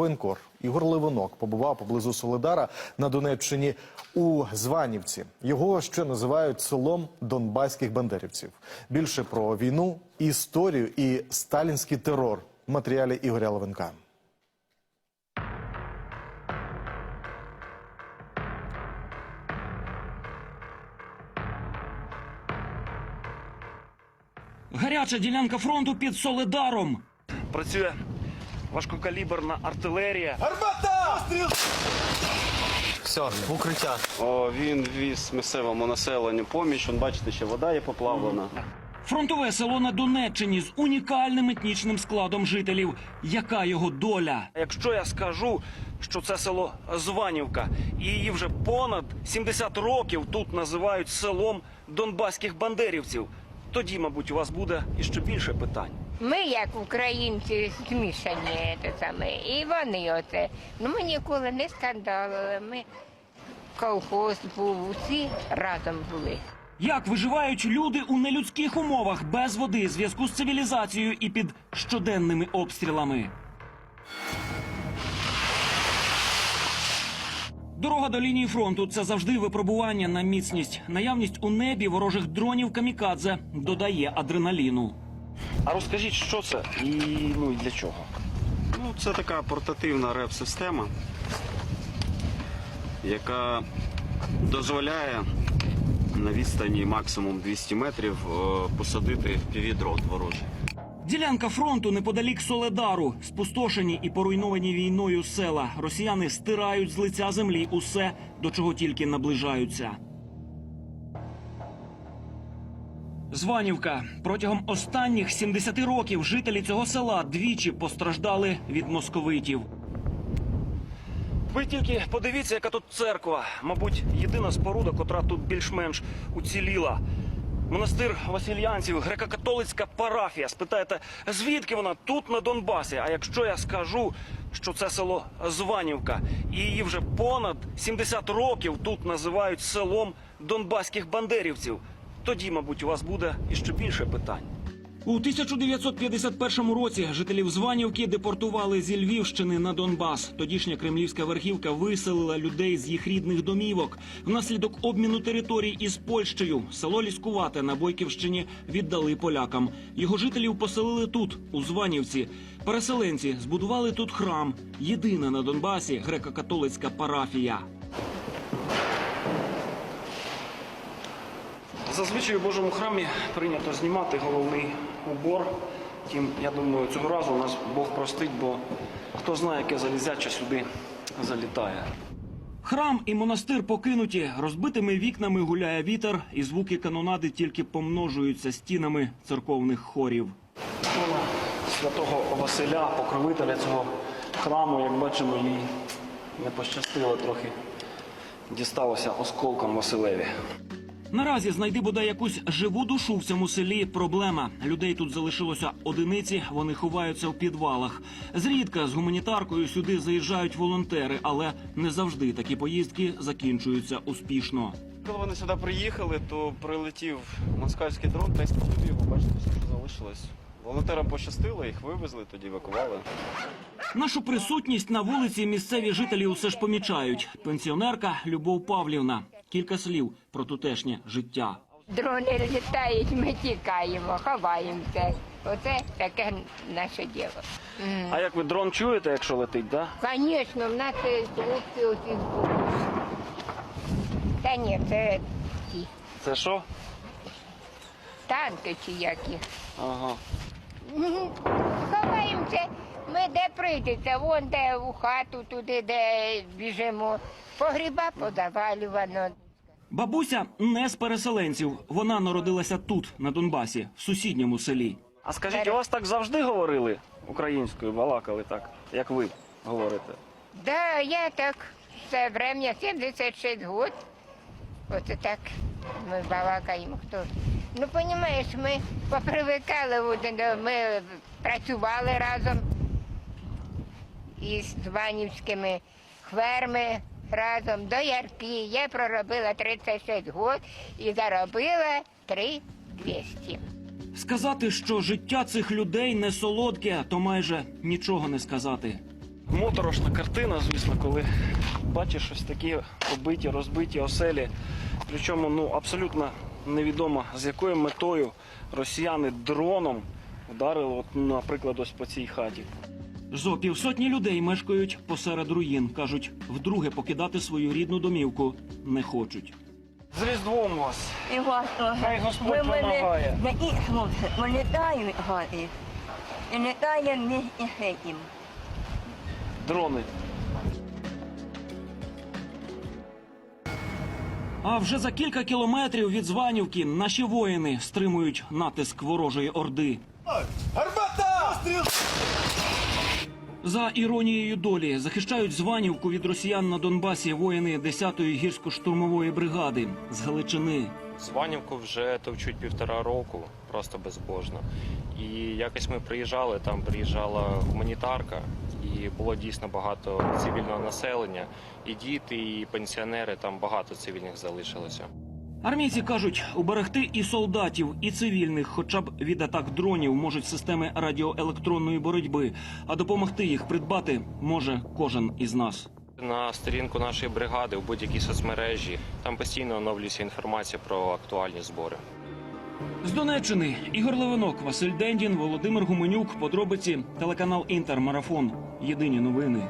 Воєнкор Ігор Левинок побував поблизу Солидара на Донеччині у Званівці. Його ще називають селом донбаських бандерівців. Більше про війну, історію і сталінський терор в матеріалі Ігоря Левинка. Гаряча ділянка фронту під Соледаром. Працює важкокаліберна артилерія. Все, в укриття. О, він віз місцевому населенню поміч. Он, бачите, ще вода є поплавлена. Фронтове село на Донеччині з унікальним етнічним складом жителів. Яка його доля? Якщо я скажу, що це село Званівка, і її вже понад 70 років тут називають селом донбаських бандерівців, тоді, мабуть, у вас буде іще більше питань. Ми, як українці, змішані те саме, і вони оце. Ну ми ніколи не скандалили. Ми колхоз був, усі разом були. Як виживають люди у нелюдських умовах без води, зв'язку з цивілізацією і під щоденними обстрілами? Дорога до лінії фронту це завжди випробування на міцність. Наявність у небі ворожих дронів камікадзе додає адреналіну. А розкажіть, що це і ну і для чого? Ну, це така портативна реп-система, яка дозволяє на відстані максимум 200 метрів е, посадити півдрон ворожий. Ділянка фронту неподалік Соледару, спустошені і поруйновані війною села. Росіяни стирають з лиця землі усе, до чого тільки наближаються. Званівка протягом останніх 70 років жителі цього села двічі постраждали від московитів. Ви тільки подивіться, яка тут церква. Мабуть, єдина споруда, котра тут більш-менш уціліла. Монастир Васильянців, греко-католицька парафія. Спитаєте, звідки вона тут на Донбасі? А якщо я скажу, що це село Званівка, і її вже понад 70 років тут називають селом донбаських бандерівців, тоді, мабуть, у вас буде іще більше питань. У 1951 році жителів Званівки депортували зі Львівщини на Донбас. Тодішня кремлівська верхівка виселила людей з їх рідних домівок. Внаслідок обміну територій із Польщею село Ліскувате на Бойківщині віддали полякам. Його жителів поселили тут, у Званівці. Переселенці збудували тут храм. Єдина на Донбасі греко-католицька парафія. Зазвичай у Божому храмі прийнято знімати головний убор. Тим, я думаю, цього разу нас Бог простить, бо хто знає, яке залізяче сюди залітає. Храм і монастир покинуті, розбитими вікнами гуляє вітер, і звуки канонади тільки помножуються стінами церковних хорів. Святого Василя, покровителя цього храму, як бачимо, їй не пощастило трохи. Дісталося осколком Василеві. Наразі знайди бодай якусь живу душу в цьому селі. Проблема людей тут залишилося одиниці. Вони ховаються в підвалах. Зрідка з гуманітаркою сюди заїжджають волонтери, але не завжди такі поїздки закінчуються успішно. Коли вони сюди приїхали, то прилетів москальський дрон та й бачите, все, що залишилось. Волонтерам пощастило, їх вивезли, тоді евакували. Нашу присутність на вулиці місцеві жителі усе ж помічають. Пенсіонерка Любов Павлівна. Кілька слів про тутешнє життя. Дрони літають, ми тікаємо, ховаємося. Оце таке наше діло. А як ви дрон чуєте, якщо летить, да? Звісно, в нас хлопці оці збули. Та ні, це ті Це що? танки чи які. Ага. Ховаємося, ми де прийдеться, вон де у хату, туди, де біжимо. Погріба позавалювано. Бабуся не з переселенців. Вона народилася тут, на Донбасі, в сусідньому селі. А скажіть, у вас так завжди говорили українською, балакали так, як ви говорите? Да, я так все время, 76 год. Оце так ми балакаємо. Хто? Ну, розумієш, ми попривикали, один ми працювали разом із Званівськими хверми разом до Ярки. Я проробила 36 год і заробила 3200. Сказати, що життя цих людей не солодке, то майже нічого не сказати. Моторошна картина, звісно, коли бачиш ось такі побиті, розбиті оселі. Причому ну, абсолютно невідомо, з якою метою росіяни дроном вдарили, от, наприклад, ось по цій хаті. Зо півсотні людей мешкають посеред руїн. кажуть, вдруге покидати свою рідну домівку не хочуть. З Різдвом вас! І вас теж. Хай Господь Ви мене не і хлопці, вони дають гарні. І не і хетім. Дрони. А вже за кілька кілометрів від Званівки наші воїни стримують натиск ворожої орди. За іронією долі захищають Званівку від росіян на Донбасі воїни 10-ї гірсько-штурмової бригади з Галичини. Званівку вже товчуть півтора року, просто безбожно. І якось ми приїжджали, там приїжджала гуманітарка, і було дійсно багато цивільного населення. І діти, і пенсіонери, там багато цивільних залишилося. Армійці кажуть, уберегти і солдатів, і цивільних, хоча б від атак дронів, можуть системи радіоелектронної боротьби, а допомогти їх придбати може кожен із нас. На сторінку нашої бригади в будь-якій соцмережі там постійно оновлюється інформація про актуальні збори. З Донеччини Ігор Левинок, Василь Дендін, Володимир Гуменюк. Подробиці телеканал Інтер Марафон. Єдині новини.